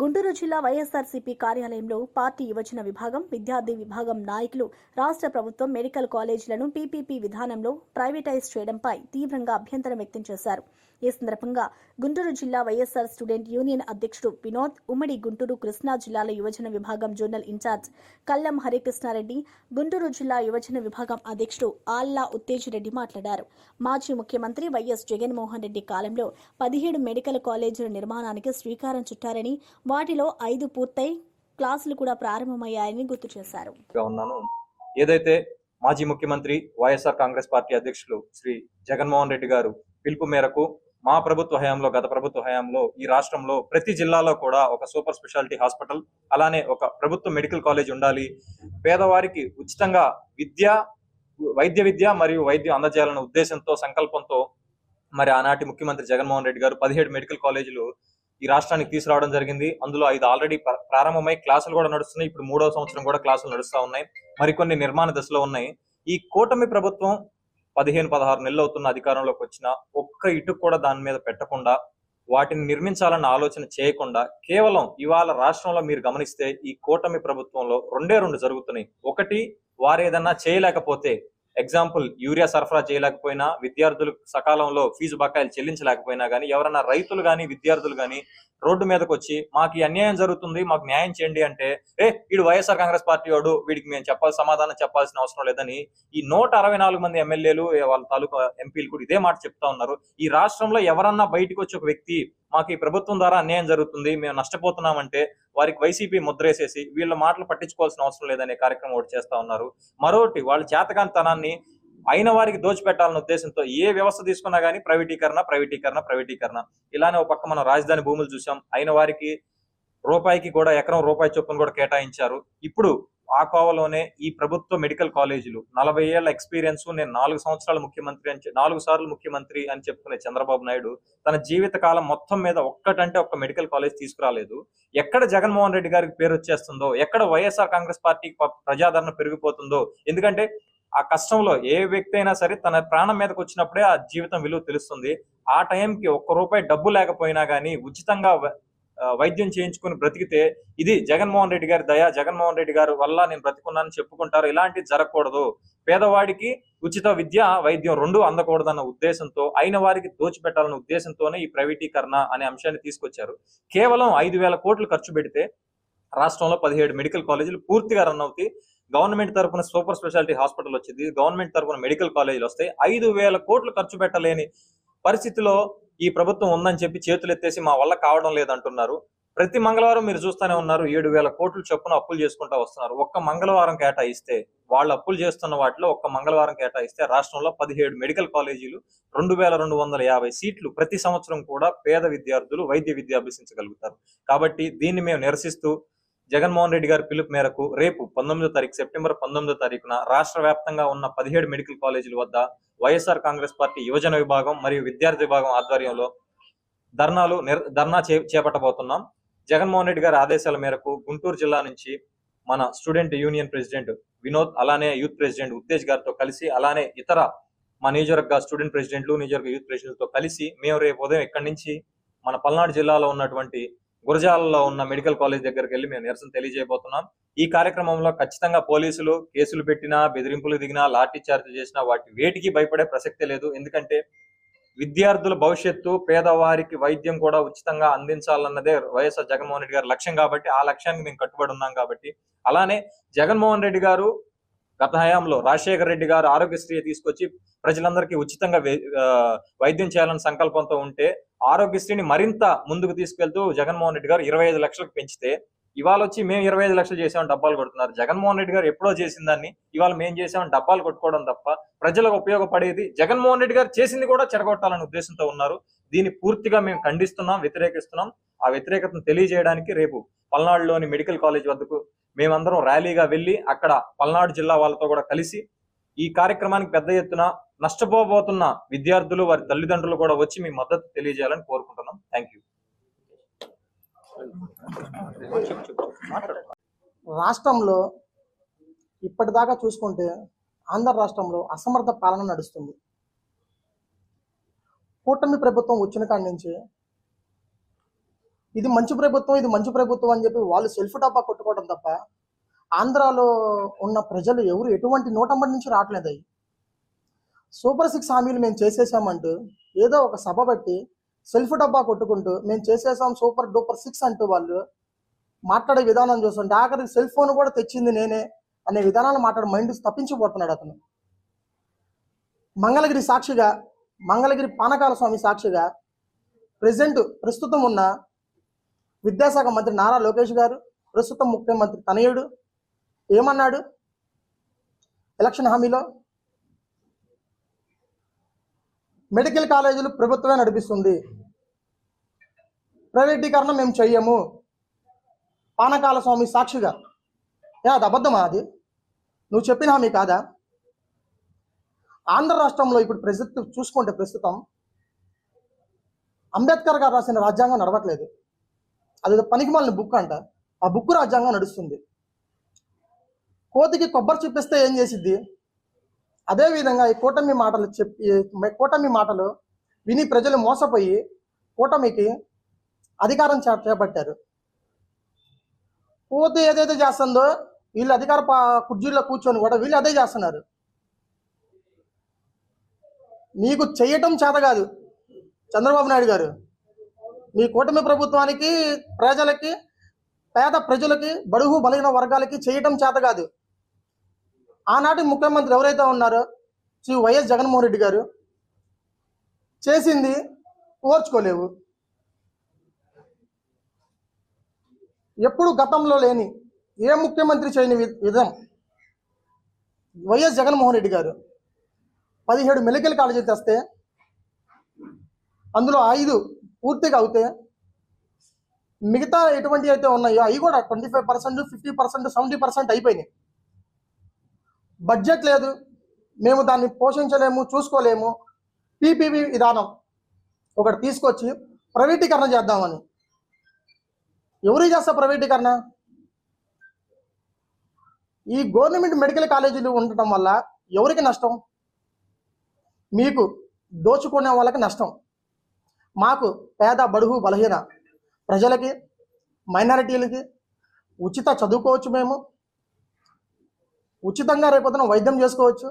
గుంటూరు జిల్లా వైఎస్ఆర్సీపీ కార్యాలయంలో పార్టీ యువజన విభాగం విద్యార్థి విభాగం నాయకులు రాష్ట్ర ప్రభుత్వం మెడికల్ కాలేజీలను పీపీపీ విధానంలో ప్రైవేటైజ్ చేయడంపై తీవ్రంగా అభ్యంతరం వ్యక్తం చేశారు. ఈ సందర్భంగా గుంటూరు జిల్లా వైఎస్ఆర్ స్టూడెంట్ యూనియన్ అధ్యక్షుడు వినోద్ ఉమ్మడి గుంటూరు కృష్ణా జిల్లాల యువజన విభాగం జోనల్ ఇన్ఛార్జ్ కల్లం హరికృష్ణారెడ్డి గుంటూరు జిల్లా యువజన విభాగం అధ్యక్షుడు ఆల్లా ఉత్తేజ్ రెడ్డి మాట్లాడారు. మాజీ ముఖ్యమంత్రి వైఎస్ జగన్మోహన్ రెడ్డి కాలంలో పదిహేడు మెడికల్ కాలేజీల నిర్మాణానికి శ్రీకారం చుట్టారని వాటిలో ఐదు పూర్తయి క్లాసులు కూడా ప్రారంభమయ్యాయని గుర్తు చేశారు. ఏదైతే మాజీ ముఖ్యమంత్రి వైఎస్ఆర్ కాంగ్రెస్ పార్టీ అధ్యక్షులు శ్రీ జగన్మోహన్ రెడ్డి గారు పిలుపు మేరకు మా ప్రభుత్వ హయాంలో గత ప్రభుత్వ హయాంలో ఈ రాష్ట్రంలో ప్రతి జిల్లాలో కూడా ఒక సూపర్ స్పెషాలిటీ హాస్పిటల్ అలానే ఒక ప్రభుత్వ మెడికల్ కాలేజ్ ఉండాలి. పేదవారికి ఉచితంగా విద్య వైద్య విద్య మరియు వైద్యం అందజేయాలన్న ఉద్దేశంతో సంకల్పంతో మరి ఆనాటి ముఖ్యమంత్రి జగన్మోహన్ రెడ్డి గారు పదిహేడు మెడికల్ కాలేజీలు ఈ రాష్ట్రానికి తీసుకురావడం జరిగింది. అందులో ఐదు ఆల్రెడీ ప్రారంభమై క్లాసులు కూడా నడుస్తున్నాయి. ఇప్పుడు మూడో సంవత్సరం కూడా క్లాసులు నడుస్తూ ఉన్నాయి. మరికొన్ని నిర్మాణ దశలో ఉన్నాయి. ఈ కూటమి ప్రభుత్వం పదిహేను పదహారు నెలలు అవుతున్న అధికారంలోకి వచ్చిన ఒక్క ఇటుకు కూడా దాని మీద పెట్టకుండా వాటిని నిర్మించాలన్న ఆలోచన చేయకుండా కేవలం ఇవాళ రాష్ట్రంలో మీరు గమనిస్తే ఈ కూటమి ప్రభుత్వంలో రెండే రెండు జరుగుతున్నాయి. ఒకటి వారు ఏదన్నా చేయలేకపోతే ఎగ్జాంపుల్ యూరియా సరఫరా చేయలేకపోయినా విద్యార్థులు సకాలంలో ఫీజు బకాయిలు చెల్లించలేకపోయినా కానీ ఎవరైనా రైతులు కానీ విద్యార్థులు కానీ రోడ్డు మీదకి వచ్చి మాకు ఈ అన్యాయం జరుగుతుంది మాకు న్యాయం చేయండి అంటే ఏ వీడు వైఎస్ఆర్ కాంగ్రెస్ పార్టీ వాడు వీడికి మేము చెప్పాలి సమాధానం చెప్పాల్సిన అవసరం లేదని ఈ నూట అరవై నాలుగు మంది ఎమ్మెల్యేలు వాళ్ళ తాలూకా ఎంపీలు కూడా ఇదే మాట చెప్తా ఉన్నారు. ఈ రాష్ట్రంలో ఎవరన్నా బయటకు వచ్చి ఒక వ్యక్తి మాకు ఈ ప్రభుత్వం ద్వారా అన్యాయం జరుగుతుంది మేము నష్టపోతున్నామంటే వారికి వైసీపీ ముద్రేసేసి వీళ్ళ మాటలు పట్టించుకోవాల్సిన అవసరం లేదనే కార్యక్రమం ఒకటి చేస్తా ఉన్నారు. మరొకటి వాళ్ళ చేతకాంతనాన్ని అయిన వారికి దోచిపెట్టాలన్న ఉద్దేశంతో ఏ వ్యవస్థ తీసుకున్నా కానీ ప్రైవేటీకరణ ప్రైవేటీకరణ ప్రైవేటీకరణ. ఇలానే ఒక పక్క మనం రాజధాని భూములు చూసాం అయిన వారికి రూపాయికి కూడా ఎకరం రూపాయి చొప్పున కూడా కేటాయించారు. ఇప్పుడు ఆ కోవలోనే ఈ ప్రభుత్వ మెడికల్ కాలేజీలు. నలభై ఏళ్ళ ఎక్స్పీరియన్స్ నేను నాలుగు సంవత్సరాల ముఖ్యమంత్రి అని నాలుగు సార్లు ముఖ్యమంత్రి అని చెప్పుకునే చంద్రబాబు నాయుడు తన జీవిత కాలం మొత్తం మీద ఒక్కటంటే ఒక్క మెడికల్ కాలేజ్ తీసుకురాలేదు. ఎక్కడ జగన్మోహన్ రెడ్డి గారికి పేరు వచ్చేస్తుందో ఎక్కడ వైఎస్ఆర్ కాంగ్రెస్ పార్టీకి ప్రజాదరణ పెరిగిపోతుందో ఎందుకంటే ఆ కష్టంలో ఏ వ్యక్తి అయినా సరే తన ప్రాణం మీదకి వచ్చినప్పుడే ఆ జీవితం విలువ తెలుస్తుంది. ఆ టైంకి ఒక్క రూపాయి డబ్బు లేకపోయినా కానీ ఉచితంగా వైద్యం చేయించుకుని బ్రతికితే ఇది జగన్మోహన్ రెడ్డి గారి దయ జగన్మోహన్ రెడ్డి గారు వల్ల నేను బ్రతికున్నానని చెప్పుకుంటారు. ఇలాంటివి జరగకూడదు. పేదవాడికి ఉచిత విద్య వైద్యం రెండు అందకూడదన్న ఉద్దేశంతో అయిన వారికి దోచిపెట్టాలన్న ఉద్దేశంతోనే ఈ ప్రైవేటీకరణ అనే అంశాన్ని తీసుకొచ్చారు. కేవలం ఐదు వేల కోట్లు ఖర్చు పెడితే రాష్ట్రంలో పదిహేడు మెడికల్ కాలేజీలు పూర్తిగా రన్ అవుతాయి. గవర్నమెంట్ తరపున సూపర్ స్పెషాలిటీ హాస్పిటల్ వచ్చింది. గవర్నమెంట్ తరపున మెడికల్ కాలేజీలు వస్తాయి. ఐదు వేల కోట్లు ఖర్చు పెట్టలేని పరిస్థితిలో ఈ ప్రభుత్వం ఉందని చెప్పి చేతులు ఎత్తేసి మా వల్ల కావడం లేదంటున్నారు. ప్రతి మంగళవారం మీరు చూస్తూనే ఉన్నారు ఏడు వేల కోట్లు చొప్పున అప్పులు చేసుకుంటా వస్తున్నారు. ఒక్క మంగళవారం కేటాయిస్తే వాళ్ళు అప్పులు చేస్తున్న వాటిలో ఒక్క మంగళవారం కేటాయిస్తే రాష్ట్రంలో పదిహేడు మెడికల్ కాలేజీలు రెండు వేల రెండు వందల యాభై సీట్లు ప్రతి సంవత్సరం కూడా పేద విద్యార్థులు వైద్య విద్య అభ్యసించగలుగుతారు. కాబట్టి దీన్ని మేము నిరసిస్తూ జగన్మోహన్ రెడ్డి గారి పిలుపు మేరకు రేపు పంతొమ్మిదో తారీఖు సెప్టెంబర్ పంతొమ్మిదో తారీఖున రాష్ట్ర వ్యాప్తంగా ఉన్న పదిహేడు మెడికల్ కాలేజీల వద్ద వైఎస్ఆర్ కాంగ్రెస్ పార్టీ యువజన విభాగం మరియు విద్యార్థి విభాగం ఆధ్వర్యంలో ధర్నాలు ధర్నా చే చేపట్టబోతున్నాం. జగన్మోహన్ రెడ్డి గారి ఆదేశాల మేరకు గుంటూరు జిల్లా నుంచి మన స్టూడెంట్ యూనియన్ ప్రెసిడెంట్ వినోద్ అలానే యూత్ ప్రెసిడెంట్ ఉత్తేజ్ గారితో కలిసి అలానే ఇతర మా నియోజకవర్గ స్టూడెంట్ ప్రెసిడెంట్లు నియోజకవర్గ యూత్ ప్రెసిడెంట్తో కలిసి మేము రేపు ఉదయం ఇక్కడి నుంచి మన పల్నాడు జిల్లాలో ఉన్నటువంటి గురజాలలో ఉన్న మెడికల్ కాలేజ్ దగ్గరికి వెళ్ళి మేము నిరసన తెలియజేయబోతున్నాం. ఈ కార్యక్రమంలో ఖచ్చితంగా పోలీసులు కేసులు పెట్టినా బెదిరింపులు దిగినా లాఠీ చార్జ్ చేసినా వాటి వేటికి భయపడే ప్రసక్తే లేదు. ఎందుకంటే విద్యార్థుల భవిష్యత్తు పేదవారికి వైద్యం కూడా ఉచితంగా అందించాలన్నదే వైఎస్ఆర్ జగన్మోహన్ రెడ్డి గారి లక్ష్యం కాబట్టి ఆ లక్ష్యానికి మేము కట్టుబడి ఉన్నాం కాబట్టి. అలానే జగన్మోహన్ రెడ్డి గారు గత హయాంలో రాజశేఖర రెడ్డి గారు ఆరోగ్యశ్రీ తీసుకొచ్చి ప్రజలందరికీ ఉచితంగా వైద్యం చేయాలని సంకల్పంతో ఉంటే ఆరోగ్యశ్రీని మరింత ముందుకు తీసుకెళ్తూ జగన్మోహన్ రెడ్డి గారు ఇరవై ఐదు లక్షలకు పెంచితే ఇవాళ వచ్చి మేము ఇరవై ఐదు లక్షలు చేసామని డబ్బాలు కొడుతున్నారు. జగన్మోహన్ రెడ్డి గారు ఎప్పుడో చేసిన దాన్ని ఇవాళ మేము చేసామని డబ్బాలు కొట్టుకోవడం తప్ప ప్రజలకు ఉపయోగపడేది జగన్మోహన్ రెడ్డి గారు చేసింది కూడా చెడగొట్టాలనే ఉద్దేశంతో ఉన్నారు. దీన్ని పూర్తిగా మేము ఖండిస్తున్నాం వ్యతిరేకిస్తున్నాం. ఆ వ్యతిరేకతను తెలియజేయడానికి రేపు పల్నాడులోని మెడికల్ కాలేజ్ వద్దకు మేమందరం ర్యాలీగా వెళ్ళి అక్కడ పల్నాడు జిల్లా వాళ్ళతో కూడా కలిసి ఈ కార్యక్రమానికి పెద్ద ఎత్తున నష్టపోబోతున్న విద్యార్థులు వారి తల్లిదండ్రులు కూడా వచ్చి మీ మద్దతు తెలియజేయాలని కోరుకుంటున్నాం. థ్యాంక్ యూ రాష్ట్రంలో ఇప్పటిదాకా చూసుకుంటే ఆంధ్ర రాష్ట్రంలో అసమర్థ పాలన నడుస్తుంది. కూటమి ప్రభుత్వం వచ్చిన కాడి నుంచి ఇది మంచి ప్రభుత్వం ఇది మంచి ప్రభుత్వం అని చెప్పి వాళ్ళు సెల్ఫ్ డబ్బా కొట్టుకోవడం తప్ప ఆంధ్రాలో ఉన్న ప్రజలు ఎవరు ఎటువంటి నూటంబడి నుంచి రావట్లేదు అవి సూపర్ సిక్స్ హామీలు మేము చేసేసామంటూ ఏదో ఒక సభ బట్టి సెల్ఫ్ డబ్బా కొట్టుకుంటూ మేము చేసేసాం సూపర్ డూపర్ సిక్స్ అంటూ వాళ్ళు మాట్లాడే విధానం చూస్తుంటే ఆఖరికి సెల్ ఫోన్ కూడా తెచ్చింది నేనే అనే విధానాన్ని మాట్లాడే మైండ్ తప్పించిపోతున్నాడు అతను. మంగళగిరి సాక్షిగా మంగళగిరి పానకాల స్వామి సాక్షిగా ప్రజెంట్ ప్రస్తుతం ఉన్న విద్యాశాఖ మంత్రి నారా లోకేష్ గారు ప్రస్తుతం ముఖ్యమంత్రి తనయుడు ఏమన్నాడు? ఎలక్షన్ హామీలో మెడికల్ కాలేజీలు ప్రభుత్వమే నడిపిస్తుంది. ప్రైవేటీకరణ మేము చెయ్యము. పానకాల స్వామి సాక్షిగా. ఏ అది అబద్ధమా అది? నువ్వు చెప్పిన హామీ కాదా? ఆంధ్ర రాష్ట్రంలో ఇప్పుడు ప్రస్తుతం చూసుకుంటే ప్రస్తుతం అంబేద్కర్ గారు రాసిన రాజ్యాంగం నడవట్లేదు. అది పనికిమాలిన బుక్ అంట. ఆ బుక్ రాజ్యాంగం నడుస్తుంది. కోతికి కొబ్బరి చూపిస్తే ఏం చేసిద్ది? అదేవిధంగా ఈ కూటమి మాటలు చెప్పి కూటమి మాటలు విని ప్రజలు మోసపోయి కూటమికి అధికారం చేపట్టారు. పోతే ఏదైతే చేస్తుందో వీళ్ళు అధికార పా- కూర్చొని కూడా వీళ్ళు అదే చేస్తున్నారు. నీకు చేయటం చేత కాదు చంద్రబాబు నాయుడు గారు. మీ కూటమి ప్రభుత్వానికి ప్రజలకి పేద ప్రజలకి బడుగు బలహీన వర్గాలకి చేయటం చేత కాదు. ఆనాటి ముఖ్యమంత్రి ఎవరైతే ఉన్నారో శ్రీ వైఎస్ జగన్మోహన్ రెడ్డి గారు చేసింది ఓర్చుకోలేవు. ఎప్పుడు గతంలో లేని ఏ ముఖ్యమంత్రి చేయని వి- విధం వైఎస్ జగన్మోహన్ రెడ్డి గారు పదిహేడు మెడికల్ కాలేజీలు తెస్తే అందులో ఐదు పూర్తిగా అవుతే మిగతా ఎటువంటి అయితే ఉన్నాయో అవి కూడా twenty five percent fifty percent seventy percent అయిపోయినాయి. బడ్జెట్ లేదు. మేము దాన్ని పోషించలేము చూసుకోలేము. పీపీపీ విధానం ఒకటి తీసుకొచ్చి ప్రైవేటీకరణ చేద్దామని. ఎవరు చేస్తా ప్రైవేటీకరణ? ఈ గవర్నమెంట్ మెడికల్ కాలేజీలు ఉండటం వల్ల ఎవరికి నష్టం? మీకు దోచుకునే వాళ్ళకి నష్టం. మాకు పేద బడుగు బలహీన ప్రజలకి మైనారిటీలకి ఉచిత చదువుకోవచ్చు మేము. ఉచితంగా రేపొద్దున వైద్యం చేసుకోవచ్చు.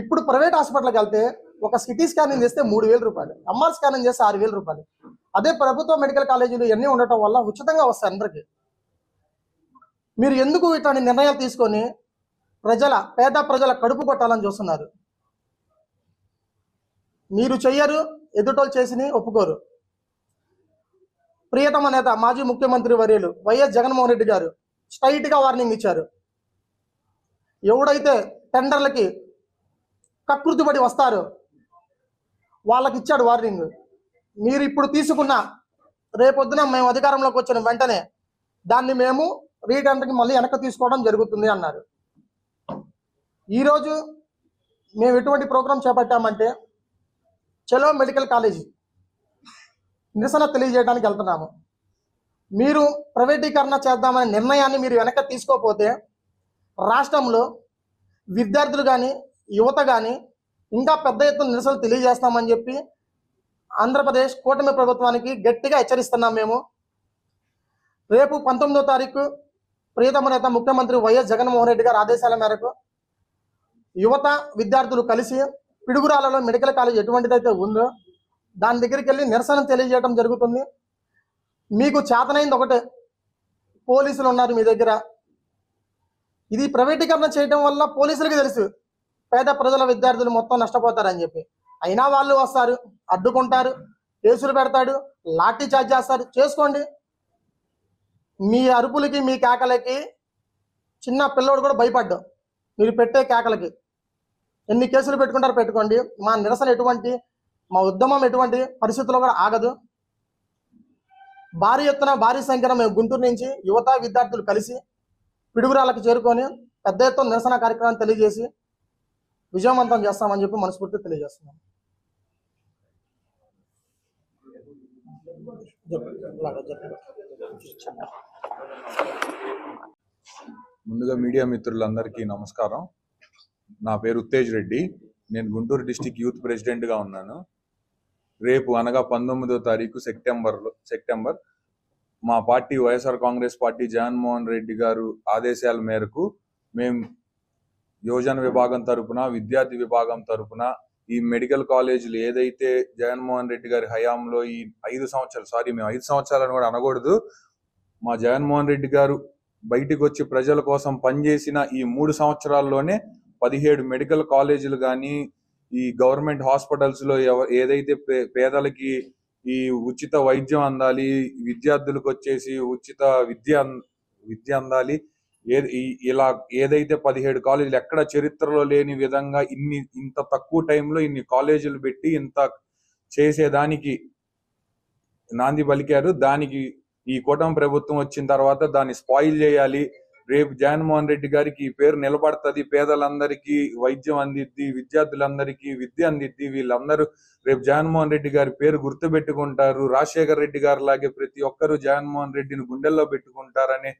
ఇప్పుడు ప్రైవేట్ హాస్పిటల్కి వెళ్తే ఒక సిటీ స్కానింగ్ చేస్తే మూడు వేల రూపాయలు. ఎంఆర్ స్కానింగ్ చేస్తే ఆరు వేల రూపాయలు. అదే ప్రభుత్వ మెడికల్ కాలేజీలు ఇవన్నీ ఉండటం వల్ల ఉచితంగా వస్తాయి అందరికీ. మీరు ఎందుకు ఇట్లాంటి నిర్ణయాలు తీసుకొని ప్రజల పేద ప్రజల కడుపు కొట్టాలని చూస్తున్నారు? మీరు చెయ్యరు ఎదుటోళ్ళు చేసిని ఒప్పుకోరు. ప్రియతమ నేత మాజీ ముఖ్యమంత్రి వర్యులు వైఎస్ జగన్మోహన్ రెడ్డి గారు స్ట్రైట్గా వార్నింగ్ ఇచ్చారు. ఎవడైతే టెండర్లకి కకృతిపడి వస్తారో వాళ్ళకి ఇచ్చాడు వార్నింగ్. మీరు ఇప్పుడు తీసుకున్న రేపొద్దున మేము అధికారంలోకి వచ్చిన వెంటనే దాన్ని మేము రీటెండర్కి మళ్ళీ వెనక్కి తీసుకోవడం జరుగుతుంది అన్నారు. ఈరోజు మేము ఎటువంటి ప్రోగ్రాం చేపట్టామంటే చలో మెడికల్ కాలేజీ నిరసన తెలియజేయడానికి వెళ్తున్నాము. మీరు ప్రైవేటీకరణ చేద్దామనే నిర్ణయాన్ని మీరు వెనక్కి తీసుకోకపోతే రాష్ట్రంలో విద్యార్థులు కానీ యువత కానీ ఇంకా పెద్ద ఎత్తున నిరసనలు తెలియజేస్తామని చెప్పి ఆంధ్రప్రదేశ్ కూటమి ప్రభుత్వానికి గట్టిగా హెచ్చరిస్తున్నాం మేము. రేపు పంతొమ్మిదో తారీఖు ప్రియతమ నేత ముఖ్యమంత్రి వైఎస్ జగన్మోహన్ రెడ్డి గారి ఆదేశాల మేరకు యువత విద్యార్థులు కలిసి పిడుగురాలలో మెడికల్ కాలేజ్ ఎటువంటిదైతే ఉందో దాని దగ్గరికి వెళ్ళి నిరసన తెలియజేయడం జరుగుతుంది. మీకు చేతనైంది ఒకటే. పోలీసులు ఉన్నారు మీ దగ్గర. ఇది ప్రైవేటీకరణ చేయడం వల్ల పోలీసులకి తెలుసు. పేద ప్రజల విద్యార్థులు మొత్తం నష్టపోతారని చెప్పి. అయినా వాళ్ళు వస్తారు అడ్డుకుంటారు కేసులు పెడతాడు లాఠీ చార్జ్ చేస్తారు. చేసుకోండి. మీ అరుపులకి మీ కేకలకి చిన్న పిల్లోడు కూడా భయపడ్డు. మీరు పెట్టే కేకలకి. ఎన్ని కేసులు పెట్టుకుంటారో పెట్టుకోండి. మా నిరసన ఎటువంటి మా ఉద్యమం ఎటువంటి పరిస్థితుల్లో కూడా ఆగదు. భారీ ఎత్తున భారీ సంఖ్యలో మేము గుంటూరు నుంచి యువత విద్యార్థులు కలిసి పిడుగురాలకు చేరుకొని పెద్ద ఎత్తున నిరసన కార్యక్రమాన్ని తెలియజేసి విజయవంతం చేస్తామని చెప్పి మనస్ఫూర్తి తెలియజేస్తున్నాం. ముందుగా మీడియా మిత్రులందరికీ నమస్కారం. నా పేరు ఉత్తేజ్ రెడ్డి. నేను గుంటూరు డిస్టిక్ యూత్ ప్రెసిడెంట్గా ఉన్నాను. రేపు అనగా పంతొమ్మిదో తారీఖు సెప్టెంబర్లో సెప్టెంబర్ మా party YSR Congress party Jaganmohan Reddy garu ఆదేశాల మేరకు మేము యువజన విభాగం తరపున విద్యార్థి విభాగం తరపున ఈ మెడికల్ కాలేజీలు ఏదైతే జగన్మోహన్ రెడ్డి గారి హయాంలో ఈ ఐదు సంవత్సరాలు సారీ మేము ఐదు సంవత్సరాలను కూడా అనకూడదు మా జగన్మోహన్ రెడ్డి గారు బయటికి వచ్చి ప్రజల కోసం పనిచేసిన ఈ మూడు సంవత్సరాల్లోనే పదిహేడు మెడికల్ కాలేజీలు కానీ ఈ గవర్నమెంట్ హాస్పిటల్స్లో ఏదైతే పే- పేదలకి ఈ ఉచిత వైద్యం అందాలి విద్యార్థులకు వచ్చేసి ఉచిత విద్య విద్య అందాలి. ఏది ఇలా ఏదైతే పదిహేడు కాలేజీలు ఎక్కడ చరిత్రలో లేని విధంగా ఇన్ని ఇంత తక్కువ టైంలో ఇన్ని కాలేజీలు పెట్టి ఇంత చేసేదానికి నాంది పలికారు. దానికి ఈ కూటమి ప్రభుత్వం వచ్చిన తర్వాత దాన్ని స్పాయిల్ చేయాలి. రేపు జగన్మోహన్ రెడ్డి గారికి ఈ పేరు నిలబడుతుంది. పేదలందరికీ వైద్యం అందిద్ది విద్యార్థులందరికీ విద్య అందిద్ది. వీళ్ళందరూ రేపు జగన్మోహన్ రెడ్డి గారి పేరు గుర్తుపెట్టుకుంటారు. రాజశేఖర రెడ్డి గారు లాగే ప్రతి ఒక్కరూ జగన్మోహన్ రెడ్డిని గుండెల్లో పెట్టుకుంటారనే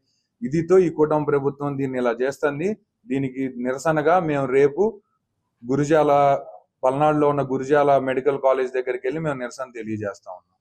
ఇదితో ఈ కూటమి ప్రభుత్వం దీన్ని ఇలా చేస్తుంది. దీనికి నిరసనగా మేము రేపు గురుజాల పల్నాడులో ఉన్న గురుజాల మెడికల్ కాలేజ్ దగ్గరికి వెళ్ళి మేము నిరసన తెలియజేస్తా ఉన్నాం.